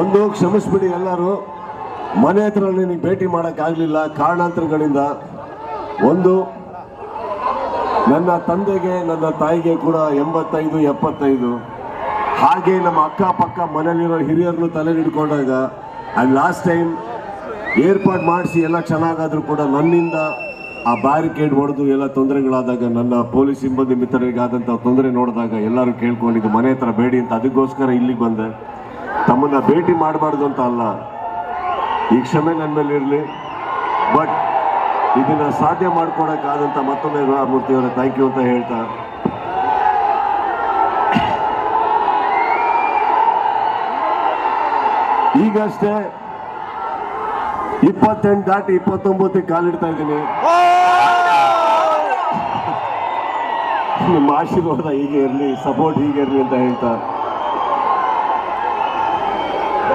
ಒಂದು ಕ್ಷಮಿಸ್ಬಿಡಿ ಎಲ್ಲರೂ. ಮನೆ ಹತ್ರ ನಿನಗೆ ಭೇಟಿ ಮಾಡೋಕ್ಕಾಗಲಿಲ್ಲ ಕಾರಣಾಂತರಗಳಿಂದ ಒಂದು, ನನ್ನ ತಂದೆಗೆ, ನನ್ನ ತಾಯಿಗೆ ಕೂಡ ಎಂಬತ್ತೈದು, ಎಪ್ಪತ್ತೈದು. ಹಾಗೆ ನಮ್ಮ ಅಕ್ಕಪಕ್ಕ ಮನೆಯಲ್ಲಿರೋ ಹಿರಿಯರನ್ನು ತಲೆ ಹಿಡ್ಕೊಂಡಾಗ ಆ್ಯಂಡ್ ಲಾಸ್ಟ್ ಟೈಮ್ ಏರ್ಪಾಡು ಮಾಡಿಸಿ ಎಲ್ಲ ಚೆನ್ನಾಗಾದರೂ ಕೂಡ ನನ್ನಿಂದ ಆ ಬ್ಯಾರಿಕೇಡ್ ಹೊಡೆದು ಎಲ್ಲ ತೊಂದರೆಗಳಾದಾಗ ನನ್ನ ಪೊಲೀಸ್ ಸಿಬ್ಬಂದಿ ಮಿತ್ರರಿಗಾದಂಥ ತೊಂದರೆ ನೋಡಿದಾಗ ಎಲ್ಲರೂ ಕೇಳ್ಕೊಂಡಿದ್ದು ಮನೆ ಹತ್ರ ಬೇಡಿ ಅಂತ ಅದಕ್ಕೋಸ್ಕರ ಇಲ್ಲಿಗೆ ಬಂದೆ. ತಮ್ಮನ್ನ ಭೇಟಿ ಮಾಡಬಾರ್ದು ಅಂತ ಅಲ್ಲ. ಈ ಕ್ಷಮೆ ನನ್ನ ಮೇಲೆ ಇರಲಿ. ಬಟ್ ಇದನ್ನ ಸಾಧ್ಯ ಮಾಡ್ಕೊಡಕ್ಕಾದಂತ ಮತ್ತೊಮ್ಮೆ ಅವರ ಥ್ಯಾಂಕ್ ಯು ಅಂತ ಹೇಳ್ತಾ. ಈಗಷ್ಟೇ ಇಪ್ಪತ್ತೆಂಟು ದಾಟಿ ಇಪ್ಪತ್ತೊಂಬತ್ತಿಗೆ ಕಾಲಿಡ್ತಾ ಇದ್ದೀನಿ. ನಿಮ್ಮ ಆಶೀರ್ವಾದ ಹೀಗೆ ಇರಲಿ ಸಪೋರ್ಟ್ ಹೀಗೆ ಇರಲಿ ಅಂತ ಹೇಳ್ತಾ.